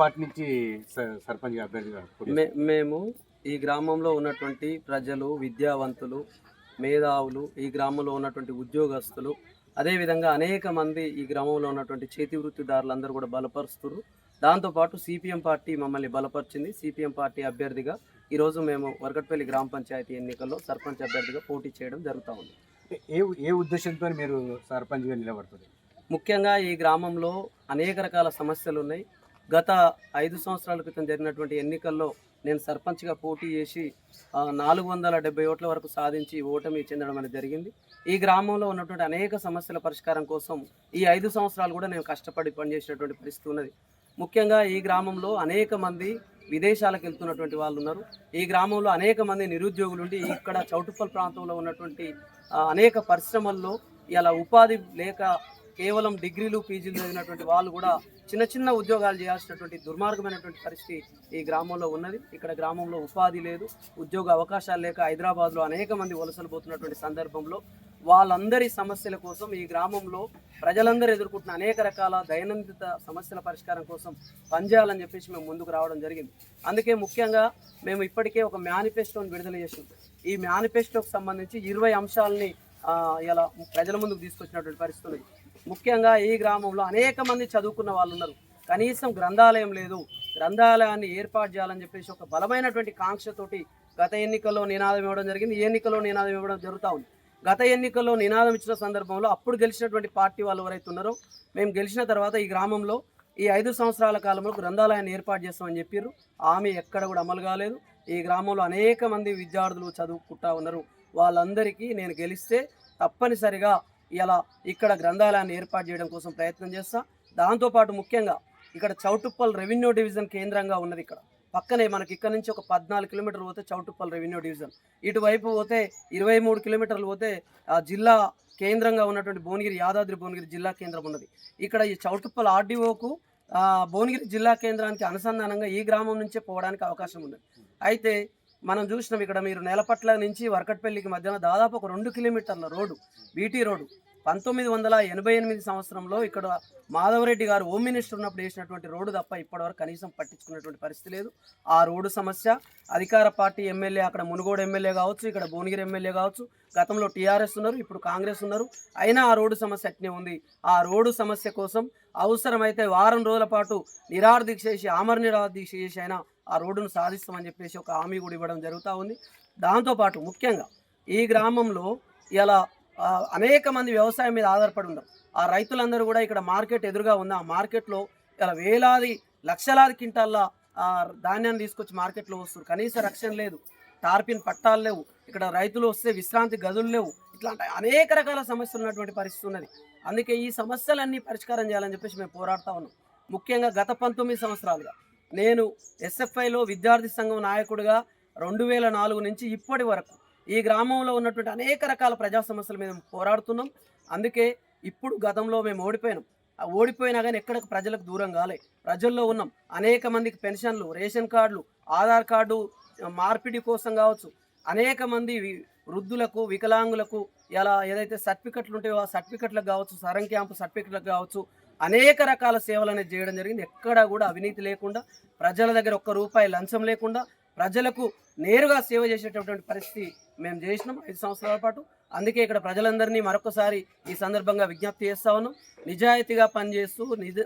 Party నుంచి సర్పంచ్ అభ్యర్థిగా మేము ఈ గ్రామంలో ఉన్నటువంటి ప్రజలు విద్యావంతులు మేధావులు ఈ గ్రామంలో ఉన్నటువంటి ఉద్యోగస్తులు అదేవిధంగా అనేక మంది ఈ గ్రామంలో ఉన్నటువంటి చేతి వృత్తిదారులందరూ కూడా బలపరుస్తున్నారు. దాంతోపాటు సిపిఎం పార్టీ మమ్మల్ని బలపరిచింది. సిపిఎం పార్టీ అభ్యర్థిగా ఈరోజు మేము వరకట్పల్లి గ్రామ పంచాయతీ ఎన్నికల్లో సర్పంచ్ అభ్యర్థిగా పోటీ చేయడం జరుగుతూ ఉంది. ఏ ఏ ఉద్దేశంతో మీరు సర్పంచ్గా నిలబడుతుంది ముఖ్యంగా ఈ గ్రామంలో అనేక రకాల సమస్యలు ఉన్నాయి. గత ఐదు సంవత్సరాల క్రితం జరిగినటువంటి ఎన్నికల్లో నేను సర్పంచ్గా పోటీ చేసి నాలుగు వందల డెబ్బై ఓట్ల వరకు సాధించి ఓటమి చెందడం అనేది జరిగింది. ఈ గ్రామంలో ఉన్నటువంటి అనేక సమస్యల పరిష్కారం కోసం ఈ ఐదు సంవత్సరాలు కూడా నేను కష్టపడి పనిచేసినటువంటి పరిస్థితి ఉన్నది. ముఖ్యంగా ఈ గ్రామంలో అనేక మంది విదేశాలకు వెళ్తున్నటువంటి వాళ్ళు ఉన్నారు. ఈ గ్రామంలో అనేక మంది నిరుద్యోగులు ఉండి ఇక్కడ చౌటుప్పల్ ప్రాంతంలో ఉన్నటువంటి అనేక పరిశ్రమల్లో ఇలా ఉపాధి లేక కేవలం డిగ్రీలు పీజీలు చదివినటువంటి వాళ్ళు కూడా చిన్న చిన్న ఉద్యోగాలు చేయాల్సినటువంటి దుర్మార్గమైనటువంటి పరిస్థితి ఈ గ్రామంలో ఉన్నది. ఇక్కడ గ్రామంలో ఉపాధి లేదు. ఉద్యోగ అవకాశాలు లేక హైదరాబాద్లో అనేక మంది వలసలు పోతున్నటువంటి సందర్భంలో వాళ్ళందరి సమస్యల కోసం ఈ గ్రామంలో ప్రజలందరూ ఎదుర్కొంటున్న అనేక రకాల దైనందిత సమస్యల పరిష్కారం కోసం పనిచేయాలని చెప్పేసి మేము ముందుకు రావడం జరిగింది. అందుకే ముఖ్యంగా మేము ఇప్పటికే ఒక మేనిఫెస్టోని విడుదల చేసాం ఈ మేనిఫెస్టోకి సంబంధించి ఇరవై అంశాలని ఇలా ప్రజల ముందుకు తీసుకొచ్చినటువంటి పరిస్థితి ముఖ్యంగా ఈ గ్రామంలో అనేక మంది చదువుకున్న వాళ్ళు ఉన్నారు కనీసం గ్రంథాలయం లేదు. గ్రంథాలయాన్ని ఏర్పాటు చేయాలని చెప్పేసి ఒక బలమైనటువంటి కాంక్షతోటి గత ఎన్నికల్లో నినాదం ఇవ్వడం జరిగింది. ఈ ఎన్నికల్లో నినాదం ఇవ్వడం జరుగుతూ ఉంది. గత ఎన్నికల్లో నినాదం ఇచ్చిన సందర్భంలో అప్పుడు గెలిచినటువంటి పార్టీ వాళ్ళు ఎవరైతే ఉన్నారో మేము గెలిచిన తర్వాత ఈ గ్రామంలో ఈ ఐదు సంవత్సరాల కాలంలో గ్రంథాలయాన్ని ఏర్పాటు చేస్తామని చెప్పారు ఆమె ఎక్కడ కూడా అమలు కాలేదు. ఈ గ్రామంలో అనేక మంది విద్యార్థులు చదువుకుంటా ఉన్నారు. వాళ్ళందరికీ నేను గెలిస్తే తప్పనిసరిగా ఇలా ఇక్కడ గ్రంథాలయాన్ని ఏర్పాటు చేయడం కోసం ప్రయత్నం చేస్తాం. దాంతోపాటు ముఖ్యంగా ఇక్కడ చౌటుప్పల్ రెవెన్యూ డివిజన్ కేంద్రంగా ఉన్నది ఇక్కడ. పక్కనే మనకి ఇక్కడ నుంచి ఒక పద్నాలుగు కిలోమీటర్లు పోతే చౌటుప్పల్ రెవెన్యూ డివిజన్. ఇటువైపు పోతే ఇరవై మూడు కిలోమీటర్లు పోతే ఆ జిల్లా కేంద్రంగా ఉన్నటువంటి భువనగిరి యాదాద్రి భువనగిరి జిల్లా కేంద్రం ఉన్నది. ఇక్కడ ఈ చౌటుప్పల్ ఆర్డీఓకు భువనగిరి జిల్లా కేంద్రానికి అనుసంధానంగా ఈ గ్రామం నుంచే పోవడానికి అవకాశం ఉంది అయితే మనం చూసినాం ఇక్కడ మీరు నేలపట్ల నుంచి వరకట్పల్లికి మధ్యన దాదాపు ఒక రెండు కిలోమీటర్ల రోడ్డు బీటీ రోడ్డు. పంతొమ్మిది వందల ఎనభై ఎనిమిది సంవత్సరంలో ఇక్కడ మాధవరెడ్డి గారు హోమ్ మినిస్టర్ ఉన్నప్పుడు వేసినటువంటి రోడ్డు తప్ప ఇప్పటివరకు కనీసం పట్టించుకున్నటువంటి పరిస్థితి లేదు. ఆ రోడ్డు సమస్య అధికార పార్టీ ఎమ్మెల్యే అక్కడ మునుగోడు ఎమ్మెల్యే కావచ్చు ఇక్కడ భువనగిరి ఎమ్మెల్యే కావచ్చు గతంలో టీఆర్ఎస్ ఉన్నారు ఇప్పుడు కాంగ్రెస్ ఉన్నారు. అయినా ఆ రోడ్డు సమస్య అట్నే ఉంది. ఆ రోడ్డు సమస్య కోసం అవసరమైతే వారం రోజుల పాటు నిరాహార చేసి ఆమర నిరాహార చేసి అయినా ఆ రోడ్డును సాధిస్తామని చెప్పేసి ఒక హామీ కూడా ఇవ్వడం జరుగుతూ ఉంది. దాంతోపాటు ముఖ్యంగా ఈ గ్రామంలో ఇలా అనేక మంది వ్యవసాయం మీద ఆధారపడి ఉన్నారు ఆ రైతులందరూ కూడా ఇక్కడ మార్కెట్ ఎదురుగా ఉంది ఆ మార్కెట్లో ఇలా వేలాది లక్షలాది క్వింటాల్ల ధాన్యాన్ని తీసుకొచ్చి మార్కెట్లో వస్తారు కనీస రక్షణ లేదు. టార్పిన్ పట్టాలు లేవు. ఇక్కడ రైతులు వస్తే విశ్రాంతి గదులు లేవు. ఇట్లాంటి అనేక రకాల సమస్యలు ఉన్నటువంటి పరిస్థితి ఉన్నది. అందుకే ఈ సమస్యలన్నీ పరిష్కారం చేయాలని చెప్పేసి మేము పోరాడుతూ ఉన్నాం. ముఖ్యంగా గత పంతొమ్మిది సంవత్సరాలుగా నేను ఎస్ఎఫ్ఐలో విద్యార్థి సంఘం నాయకుడిగా రెండు వేల నాలుగు నుంచి ఇప్పటి వరకు ఈ గ్రామంలో ఉన్నటువంటి అనేక రకాల ప్రజా సమస్యల మీద పోరాడుతున్నాం. అందుకే ఇప్పుడు గతంలో మేము ఓడిపోయినాం. ఆ ఓడిపోయినా కానీ ఎక్కడ ప్రజలకు దూరం కాలే. ప్రజల్లో ఉన్నాం. అనేక మందికి పెన్షన్లు రేషన్ కార్డులు ఆధార్ కార్డు మార్పిడి కోసం కావచ్చు. అనేక మంది వృద్ధులకు వికలాంగులకు ఇలా ఏదైతే సర్టిఫికెట్లు ఉంటాయో ఆ సర్టిఫికెట్లకు కావచ్చు సరం క్యాంపు సర్టిఫికెట్లకు కావచ్చు అనేక రకాల సేవలు అనేది చేయడం జరిగింది. ఎక్కడా కూడా అవినీతి లేకుండా ప్రజల దగ్గర ఒక్క రూపాయి లంచం లేకుండా ప్రజలకు నేరుగా సేవ చేసేటటువంటి పరిస్థితి మేము చేసినాం ఐదు సంవత్సరాల పాటు. అందుకే ఇక్కడ ప్రజలందరినీ మరొకసారి ఈ సందర్భంగా విజ్ఞప్తి చేస్తా ఉన్నాం. నిజాయితీగా పనిచేస్తూ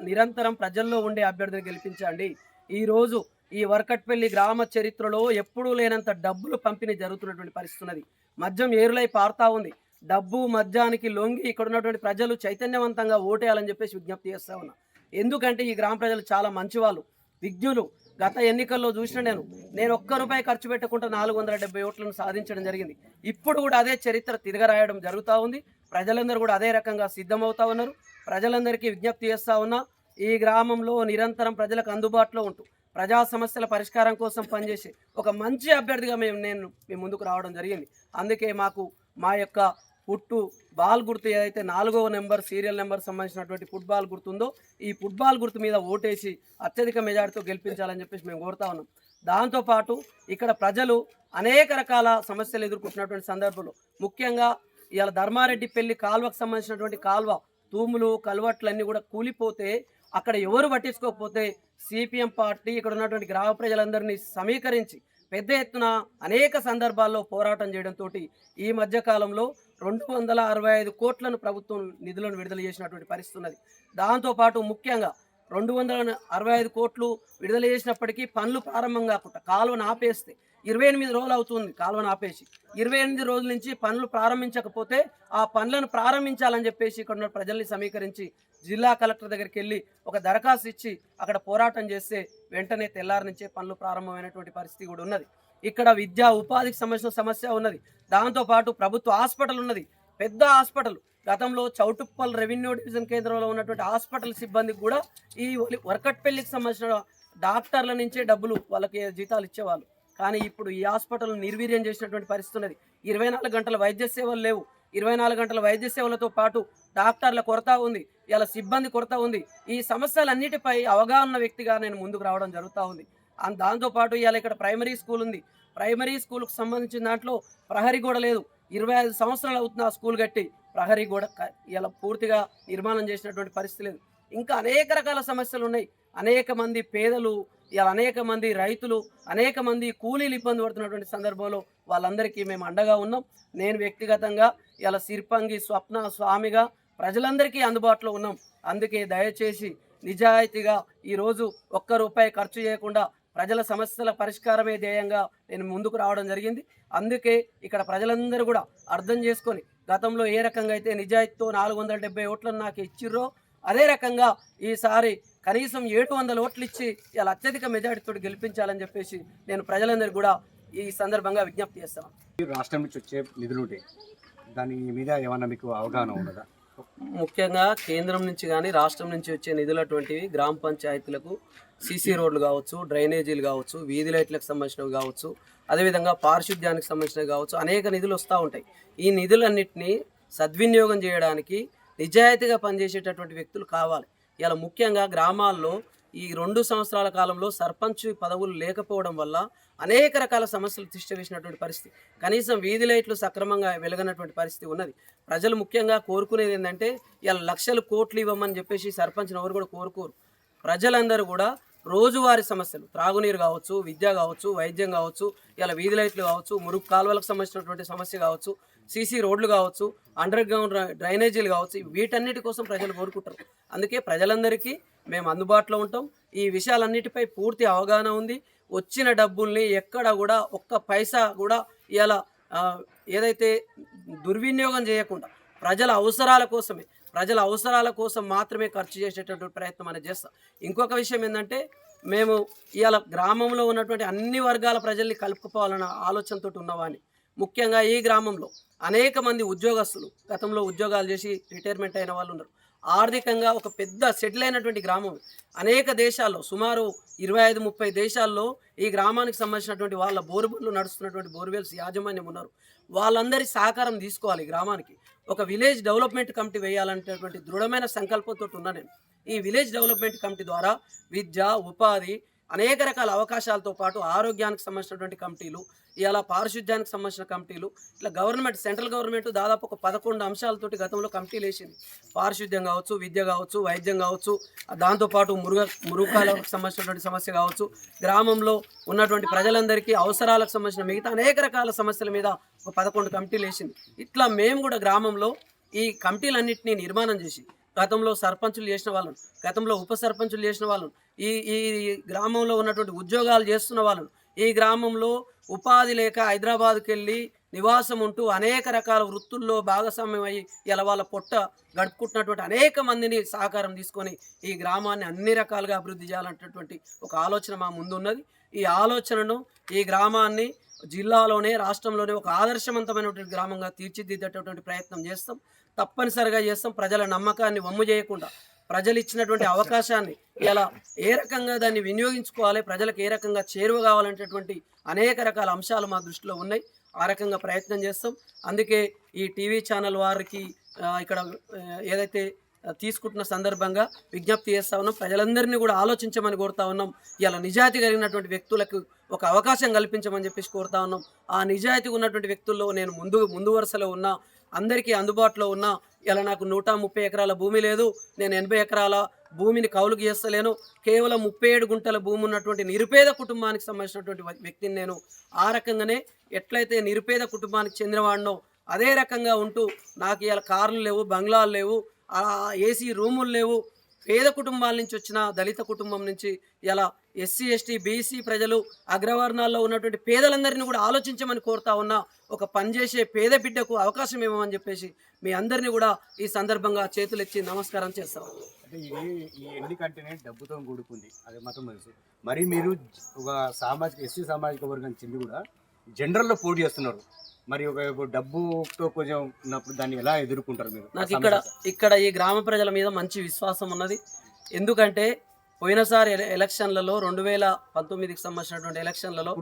నిరంతరం ప్రజల్లో ఉండే అభ్యర్థిని గెలిపించండి. ఈరోజు ఈ వర్కట్పల్లి గ్రామ చరిత్రలో ఎప్పుడూ లేనంత డబ్బులు పంపిణీ జరుగుతున్నటువంటి పరిస్థితి ఉన్నది. మద్యం ఏరులై పారుతా ఉంది. డబ్బు మద్యానికి లొంగి ఇక్కడ ఉన్నటువంటి ప్రజలు చైతన్యవంతంగా ఓటేయాలని చెప్పేసి విజ్ఞప్తి చేస్తా ఉన్నా. ఎందుకంటే ఈ గ్రామ ప్రజలు చాలా మంచివాళ్ళు. విజ్ఞులు. గత ఎన్నికల్లో చూసిన నేను నేను ఒక్క రూపాయి ఖర్చు పెట్టకుండా నాలుగు వందల డెబ్బై ఓట్లను సాధించడం జరిగింది. ఇప్పుడు కూడా అదే చరిత్ర తిరగరాయడం జరుగుతూ ఉంది. ప్రజలందరూ కూడా అదే రకంగా సిద్ధమవుతా ఉన్నారు. ప్రజలందరికీ విజ్ఞప్తి చేస్తూ ఉన్నా ఈ గ్రామంలో నిరంతరం ప్రజలకు అందుబాటులో ఉంటూ ప్రజా సమస్యల పరిష్కారం కోసం పనిచేసి ఒక మంచి అభ్యర్థిగా మేము నేను మీ ముందుకు రావడం జరిగింది. అందుకే మాకు మా యొక్క పుట్టు బాల్ గుర్తు ఏదైతే నాలుగవ నెంబర్ సీరియల్ నెంబర్ సంబంధించినటువంటి ఫుట్బాల్ గుర్తుందో ఈ ఫుట్బాల్ గుర్తు మీద ఓటేసి అత్యధిక మెజార్టీతో గెలిపించాలని చెప్పేసి మేము కోరుతా ఉన్నాం. దాంతోపాటు ఇక్కడ ప్రజలు అనేక రకాల సమస్యలు ఎదుర్కొంటున్నటువంటి సందర్భంలో ముఖ్యంగా ఇవాళ ధర్మారెడ్డి పెళ్ళి కాల్వకు సంబంధించినటువంటి కాల్వ తూములు కల్వట్లన్నీ కూడా కూలిపోతే అక్కడ ఎవరు పట్టించుకోకపోతే సిపిఎం పార్టీ ఇక్కడ ఉన్నటువంటి గ్రామ ప్రజలందరినీ సమీకరించి పెద్ద ఎత్తున అనేక సందర్భాల్లో పోరాటం చేయడంతో ఈ మధ్యకాలంలో రెండు వందల అరవై ఐదు కోట్లను ప్రభుత్వం నిధులను విడుదల చేసినటువంటి పరిస్థితి ఉన్నది. దాంతోపాటు ముఖ్యంగా రెండు వందల అరవై ఐదు కోట్లు విడుదల చేసినప్పటికీ పనులు ప్రారంభం కాకుండా కాలువను ఆపేస్తే ఇరవై ఎనిమిది రోజులు అవుతుంది కాలువను ఆపేసి ఇరవై ఎనిమిది రోజుల నుంచి పనులు ప్రారంభించకపోతే ఆ పనులను ప్రారంభించాలని చెప్పేసి ఇక్కడ ఉన్న ప్రజల్ని సమీకరించి జిల్లా కలెక్టర్ దగ్గరికి వెళ్ళి ఒక దరఖాస్తు ఇచ్చి అక్కడ పోరాటం చేస్తే వెంటనే తెల్లారి నుంచే పనులు ప్రారంభమైనటువంటి పరిస్థితి కూడా ఉన్నది. ఇక్కడ విద్యా ఉపాధికి సంబంధించిన సమస్య ఉన్నది. దాంతోపాటు ప్రభుత్వ హాస్పిటల్ ఉన్నది. పెద్ద హాస్పిటల్. గతంలో చౌటుప్పల్ రెవెన్యూ డివిజన్ కేంద్రంలో ఉన్నటువంటి హాస్పిటల్ సిబ్బందికి కూడా ఈ వర్కట్పల్లికి సంబంధించిన డాక్టర్ల నుంచే డబ్బులు వాళ్ళకి జీతాలు ఇచ్చేవాళ్ళు. కానీ ఇప్పుడు ఈ హాస్పిటల్ నిర్వీర్యం చేసినటువంటి పరిస్థితి ఉన్నది. ఇరవై నాలుగు గంటల వైద్య సేవలు లేవు. ఇరవై నాలుగు గంటల వైద్య సేవలతో పాటు డాక్టర్ల కొరత ఉంది. ఇలా సిబ్బంది కొరత ఉంది. ఈ సమస్యలన్నిటిపై అవగాహన వ్యక్తిగా నేను ముందుకు రావడం జరుగుతూ ఉంది. దాంతోపాటు ఇవాళ ఇక్కడ ప్రైమరీ స్కూల్ ఉంది ప్రైమరీ స్కూల్కి సంబంధించిన దాంట్లో ప్రహరీ గోడ లేదు. ఇరవై ఐదు సంవత్సరాలు అవుతుంది ఆ స్కూల్ కట్టి ప్రహరీ గోడ క- ఇలా పూర్తిగా నిర్మాణం చేసినటువంటి పరిస్థితి లేదు. ఇంకా అనేక రకాల సమస్యలు ఉన్నాయి. అనేక మంది పేదలు ఇలా అనేక మంది రైతులు అనేక మంది కూలీలు ఇబ్బంది పడుతున్నటువంటి సందర్భంలో వాళ్ళందరికీ మేము అండగా ఉన్నాం. నేను వ్యక్తిగతంగా ఇలా సిర్పంగి స్వప్న స్వామిగా ప్రజలందరికీ అందుబాటులో ఉన్నాం. అందుకే దయచేసి నిజాయితీగా ఈరోజు ఒక్క రూపాయి ఖర్చు చేయకుండా ప్రజల సమస్యల పరిష్కారమే ధ్యేయంగా నేను ముందుకు రావడం జరిగింది. అందుకే ఇక్కడ ప్రజలందరూ కూడా అర్థం చేసుకొని గతంలో ఏ రకంగా అయితే నిజాయితీతో నాలుగు వందల డెబ్బై ఓట్లను నాకు ఇచ్చిర్రో అదే రకంగా ఈసారి కనీసం ఏడు వందల ఓట్లు ఇచ్చి ఇలా అత్యధిక మెజార్టీతో గెలిపించాలని చెప్పేసి నేను ప్రజలందరికీ కూడా ఈ సందర్భంగా విజ్ఞప్తి చేస్తాను రాష్ట్రం నుంచి వచ్చే నిధులు దాని మీద ఏమన్నా మీకు అవగాహన ఉన్నదా? ముఖ్యంగా కేంద్రం నుంచి కానీ రాష్ట్రం నుంచి వచ్చే నిధులు అటువంటివి గ్రామ పంచాయతీలకు సీసీ రోడ్లు కావచ్చు డ్రైనేజీలు కావచ్చు వీధి లైట్లకు సంబంధించినవి కావచ్చు అదేవిధంగా పారిశుద్ధ్యానికి సంబంధించినవి కావచ్చు అనేక నిధులు వస్తూ ఉంటాయి. ఈ నిధులన్నింటినీ సద్వినియోగం చేయడానికి నిజాయితీగా పనిచేసేటటువంటి వ్యక్తులు కావాలి. ఇలా ముఖ్యంగా గ్రామాల్లో ఈ రెండు సంవత్సరాల కాలంలో సర్పంచ్ పదవులు లేకపోవడం వల్ల అనేక రకాల సమస్యలు తిష్టవేసినటువంటి పరిస్థితి. కనీసం వీధి లైట్లు సక్రమంగా వెలగనటువంటి పరిస్థితి ఉన్నది. ప్రజలు ముఖ్యంగా కోరుకునేది ఏంటంటే ఇలా లక్షలు కోట్లు ఇవ్వమని చెప్పేసి సర్పంచ్ని ఎవరు కూడా కోరుకోరు. ప్రజలందరూ కూడా రోజువారీ సమస్యలు త్రాగునీరు కావచ్చు విద్య కావచ్చు వైద్యం కావచ్చు ఇలా వీధి లైట్లు కావచ్చు మురుగు కాలువలకు సంబంధించినటువంటి సమస్య కావచ్చు సీసీ రోడ్లు కావచ్చు అండర్ గ్రౌండ్ డ్రైనేజీలు కావచ్చు వీటన్నిటి కోసం ప్రజలు కోరుకుంటారు. అందుకే ప్రజలందరికీ మేము అందుబాటులో ఉంటాం. ఈ విషయాలన్నిటిపై పూర్తి అవగాహన ఉంది. వచ్చిన డబ్బుల్ని ఎక్కడ కూడా ఒక్క పైసా కూడా ఇలా ఏదైతే దుర్వినియోగం చేయకుండా ప్రజల అవసరాల కోసమే ప్రజల అవసరాల కోసం మాత్రమే ఖర్చు చేసేటటువంటి ప్రయత్నం అనేది చేస్తాం. ఇంకొక విషయం ఏంటంటే మేము ఇవాళ గ్రామంలో ఉన్నటువంటి అన్ని వర్గాల ప్రజల్ని కలుపుకోవాలన్న ఆలోచనతో ఉన్నవాని ముఖ్యంగా ఈ గ్రామంలో అనేక మంది ఉద్యోగస్తులు గతంలో ఉద్యోగాలు చేసి రిటైర్మెంట్ అయిన వాళ్ళు ఉన్నారు. ఆర్థికంగా ఒక పెద్ద సెటిల్ అయినటువంటి గ్రామం. అనేక దేశాల్లో సుమారు ఇరవై ఐదు ముప్పై దేశాల్లో ఈ గ్రామానికి సంబంధించినటువంటి వాళ్ళ బోరుబుర్లు నడుస్తున్నటువంటి బోర్వెల్స్ యాజమాన్యం ఉన్నారు. వాళ్ళందరి సహకారం తీసుకోవాలి గ్రామానికి. ఒక విలేజ్ డెవలప్మెంట్ కమిటీ వేయాలనేటటువంటి దృఢమైన సంకల్పంతో ఉన్నా నేను. ఈ విలేజ్ డెవలప్మెంట్ కమిటీ ద్వారా విద్య ఉపాధి అనేక రకాల అవకాశాలతో పాటు ఆరోగ్యానికి సంబంధించినటువంటి కమిటీలు ఇలా పారిశుద్ధ్యానికి సంబంధించిన కమిటీలు ఇట్లా గవర్నమెంట్ సెంట్రల్ గవర్నమెంట్ దాదాపు ఒక పదకొండు అంశాలతోటి గతంలో కమిటీలు వేసింది. పారిశుద్ధ్యం కావచ్చు విద్య కావచ్చు వైద్యం కావచ్చు దాంతోపాటు మురుగ మురుగాలకు సంబంధించినటువంటి సమస్య కావచ్చు గ్రామంలో ఉన్నటువంటి ప్రజలందరికీ అవసరాలకు సంబంధించిన మిగతా అనేక రకాల సమస్యల మీద ఒక పదకొండు కమిటీలు వేసింది. ఇట్లా మేము కూడా గ్రామంలో ఈ కమిటీలన్నింటినీ నిర్మాణం చేసి గతంలో సర్పంచులు చేసిన వాళ్ళను గతంలో ఉప సర్పంచులు చేసిన వాళ్ళను ఈ ఈ గ్రామంలో ఉన్నటువంటి ఉద్యోగాలు చేస్తున్న వాళ్ళను ఈ గ్రామంలో ఉపాధి లేక హైదరాబాద్కి వెళ్ళి నివాసం ఉంటూ అనేక రకాల వృత్తుల్లో భాగస్వామ్యం అయ్యి ఇలా వాళ్ళ పొట్ట గడుపుకుంటున్నటువంటి అనేక మందిని సహకారం తీసుకొని ఈ గ్రామాన్ని అన్ని రకాలుగా అభివృద్ధి చేయాలన్నటువంటి ఒక ఆలోచన మా ముందు ఉన్నది ఈ ఆలోచనను ఈ గ్రామాన్ని జిల్లాలోనే రాష్ట్రంలోనే ఒక ఆదర్శవంతమైనటువంటి గ్రామంగా తీర్చిదిద్దేటటువంటి ప్రయత్నం చేస్తాం. తప్పనిసరిగా చేస్తాం. ప్రజల నమ్మకాన్ని వమ్ము చేయకుండా ప్రజలు ఇచ్చినటువంటి అవకాశాన్ని ఇలా ఏ రకంగా దాన్ని వినియోగించుకోవాలి ప్రజలకు ఏ రకంగా చేరువ కావాలనేటటువంటి అనేక రకాల అంశాలు మా దృష్టిలో ఉన్నాయి. ఆ రకంగా ప్రయత్నం చేస్తాం. అందుకే ఈ టీవీ ఛానల్ వారికి ఇక్కడ ఏదైతే తీసుకుంటున్న సందర్భంగా విజ్ఞప్తి చేస్తా ఉన్నాం. ప్రజలందరినీ కూడా ఆలోచించమని కోరుతా ఉన్నాం. ఇలా నిజాయితీ కలిగినటువంటి వ్యక్తులకు ఒక అవకాశం కల్పించమని చెప్పేసి కోరుతా ఉన్నాం. ఆ నిజాయితీ ఉన్నటువంటి వ్యక్తుల్లో నేను ముందు ముందు వరుసలో ఉన్నా. అందరికీ అందుబాటులో ఉన్న ఇలా నాకు నూట ముప్పై ఎకరాల భూమి లేదు నేను ఎనభై ఎకరాల భూమిని కౌలుకు చేస్తలేను. కేవలం ముప్పై ఏడు గుంటల భూమి ఉన్నటువంటి నిరుపేద కుటుంబానికి సంబంధించినటువంటి వ్యక్తిని నేను ఆ రకంగానే ఎట్లయితే నిరుపేద కుటుంబానికి చెందినవాడినో అదే రకంగా ఉంటూ నాకు ఇలా కార్లు లేవు బంగ్లాలు లేవు ఏసీ రూములు లేవు. పేద కుటుంబాల నుంచి వచ్చిన దళిత కుటుంబం నుంచి ఇలా ఎస్సీ ఎస్టీ బీసీ ప్రజలు అగ్రవర్ణాల్లో ఉన్నటువంటి పేదలందరినీ కూడా ఆలోచించమని కోరుతా ఉన్నా ఒక పనిచేసే పేద బిడ్డకు అవకాశం ఇవ్వమని చెప్పేసి మీ అందరినీ కూడా ఈ సందర్భంగా చేతులెత్తి నమస్కారం చేస్తాం. అంటే ఈ ఎన్నికంటేనే డబ్బుతో కూడుకుంది అది మాత్రం తెలుసు. మరి మీరు ఒక సామాజిక ఎస్సీ సామాజిక వర్గం చెంది కూడా జనరల్లో పోటీ చేస్తున్నారు. మరి ఒక డబ్బుతో కొంచెం ఉన్నప్పుడు దాన్ని ఎలా ఎదుర్కొంటారు మీరు? నాకు ఇక్కడ? ఇక్కడ ఈ గ్రామ ప్రజల మీద మంచి విశ్వాసం ఉన్నది. ఎందుకంటే పోయినసారి ఎల- ఎలక్షన్లలో రెండు వేల పంతొమ్మిదికి సంబంధించినటువంటి ఎలక్షన్లలో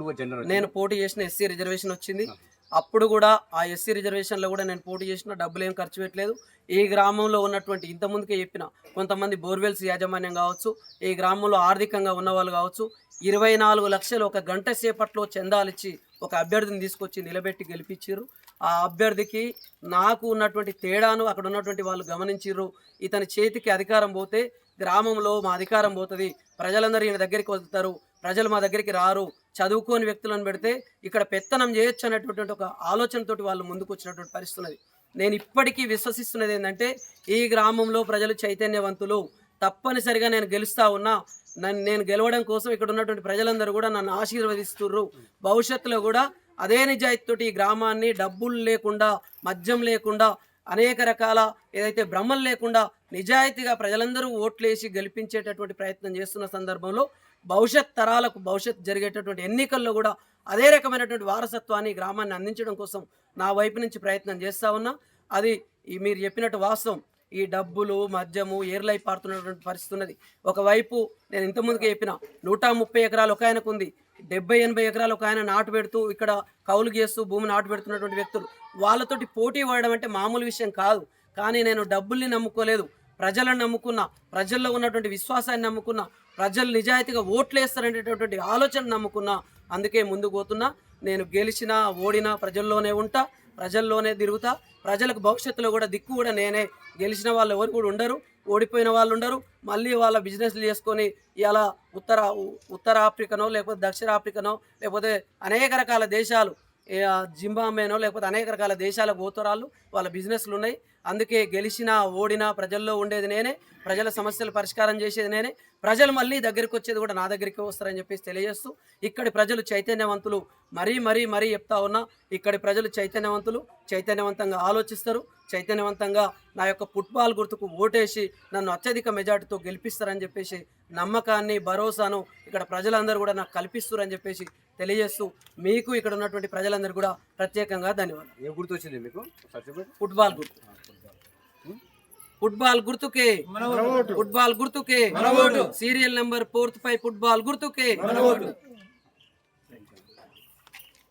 నేను పోటీ చేసిన ఎస్సీ రిజర్వేషన్ వచ్చింది. అప్పుడు కూడా ఆ ఎస్సీ రిజర్వేషన్లో కూడా నేను పోటీ చేసిన డబ్బులు ఏం ఖర్చు పెట్టలేదు. ఈ గ్రామంలో ఉన్నటువంటి ఇంతకుముందుకే చెప్పిన కొంతమంది బోర్వెల్స్ యాజమాన్యం కావచ్చు ఈ గ్రామంలో ఆర్థికంగా ఉన్నవాళ్ళు కావచ్చు ఇరవై నాలుగు లక్షలు ఒక గంట సేపట్లో చందాలిచ్చి ఒక అభ్యర్థిని తీసుకొచ్చి నిలబెట్టి గెలిపించారు. ఆ అభ్యర్థికి నాకు ఉన్నటువంటి తేడాను అక్కడ ఉన్నటువంటి వాళ్ళు గమనించిర్రు. ఇతని చేతికి అధికారం పోతే గ్రామంలో మా అధికారం పోతుంది. ప్రజలందరూ ఈయన దగ్గరికి వస్తారు. ప్రజలు మా దగ్గరికి రారు. చదువుకోని వ్యక్తులను పెడితే ఇక్కడ పెత్తనం చేయొచ్చు అనేటటువంటి ఒక ఆలోచనతోటి వాళ్ళు ముందుకు వచ్చినటువంటి పరిస్థితున్నది నేను ఇప్పటికీ విశ్వసిస్తున్నది ఏంటంటే ఈ గ్రామంలో ప్రజలు చైతన్యవంతులు. తప్పనిసరిగా నేను గెలుస్తా ఉన్నా. నన్ను నేను గెలవడం కోసం ఇక్కడ ఉన్నటువంటి ప్రజలందరూ కూడా నన్ను ఆశీర్వదిస్తుర్రు. భవిష్యత్తులో కూడా అదే నిజాయితీతోటి ఈ గ్రామాన్ని డబ్బులు లేకుండా మద్యం లేకుండా అనేక రకాల ఏదైతే భ్రమలు లేకుండా నిజాయితీగా ప్రజలందరూ ఓట్లేసి గెలిపించేటటువంటి ప్రయత్నం చేస్తున్న సందర్భంలో భవిష్యత్ తరాలకు భవిష్యత్ జరిగేటటువంటి ఎన్నికల్లో కూడా అదే రకమైనటువంటి వారసత్వాన్ని గ్రామాన్ని అందించడం కోసం నా వైపు నుంచి ప్రయత్నం చేస్తా ఉన్నా. అది ఈ మీరు చెప్పినట్టు వాస్తవం. ఈ డబ్బులు మద్యము ఏర్లై పారుతున్నటువంటి పరిస్థితి ఉన్నది. ఒకవైపు నేను ఇంతకుముందుకే చెప్పిన నూట ముప్పై ఎకరాలు ఒక ఆయనకు ఉంది. డెబ్బై ఎనభై ఎకరాలు ఒక ఆయన నాటు పెడుతూ ఇక్కడ కౌలు చేస్తూ భూమి నాటు పెడుతున్నటువంటి వ్యక్తులు. వాళ్ళతోటి పోటీ పడడం అంటే మామూలు విషయం కాదు. కానీ నేను డబ్బుల్ని నమ్ముకోలేదు. ప్రజలను నమ్ముకున్న ప్రజల్లో ఉన్నటువంటి విశ్వాసాన్ని నమ్ముకున్న ప్రజలు నిజాయితీగా ఓట్లు వేస్తారనేటటువంటి ఆలోచన నమ్ముకున్నా అందుకే ముందుకు పోతున్నా. నేను గెలిచినా ఓడినా ప్రజల్లోనే ఉంటా. ప్రజల్లోనే తిరుగుతా. ప్రజలకు భవిష్యత్తులో కూడా దిక్కు కూడా నేనే. గెలిచిన వాళ్ళు ఎవరు కూడా ఉండరు. ఓడిపోయిన వాళ్ళు ఉండరు. మళ్ళీ వాళ్ళ బిజినెస్లు చేసుకొని ఇలా ఉత్తర ఉత్తర ఆఫ్రికనో లేకపోతే దక్షిణ ఆఫ్రికనో లేకపోతే అనేక రకాల దేశాలు జింబాబేనో లేకపోతే అనేక రకాల దేశాల పోతురాళ్ళు. వాళ్ళ బిజినెస్లు ఉన్నాయి. అందుకే గెలిచినా ఓడినా ప్రజల్లో ఉండేది నేనే. ప్రజల సమస్యలు పరిష్కారం చేసేది నేనే. ప్రజలు మళ్ళీ దగ్గరికి వచ్చేది కూడా నా దగ్గరికి వస్తారని చెప్పేసి తెలియజేస్తూ ఇక్కడి ప్రజలు చైతన్యవంతులు మరీ మరీ మరీ చెప్తా ఉన్నా ఇక్కడి ప్రజలు చైతన్యవంతులు చైతన్యవంతంగా ఆలోచిస్తారు చైతన్యవంతంగా నా యొక్క ఫుట్బాల్ గుర్తుకు ఓటేసి నన్ను అత్యధిక మెజార్టీతో గెలిపిస్తారని చెప్పేసి నమ్మకాన్ని భరోసాను ఇక్కడ ప్రజలందరూ కూడా నాకు కల్పిస్తారని చెప్పేసి తెలియజేస్తూ మీకు ఇక్కడ ఉన్నటువంటి ప్రజలందరూ కూడా ప్రత్యేకంగా ధన్యవాదాలు. ఏ గుర్తు వచ్చింది మీకు. ఫుట్బాల్ గుర్తు. ఫుట్బాల్ గుర్తుకే. ఫుట్బాల్ గుర్తుకే. సీరియల్ నెంబర్ ఫోర్త్ పై ఫుట్బాల్ గుర్తుకే.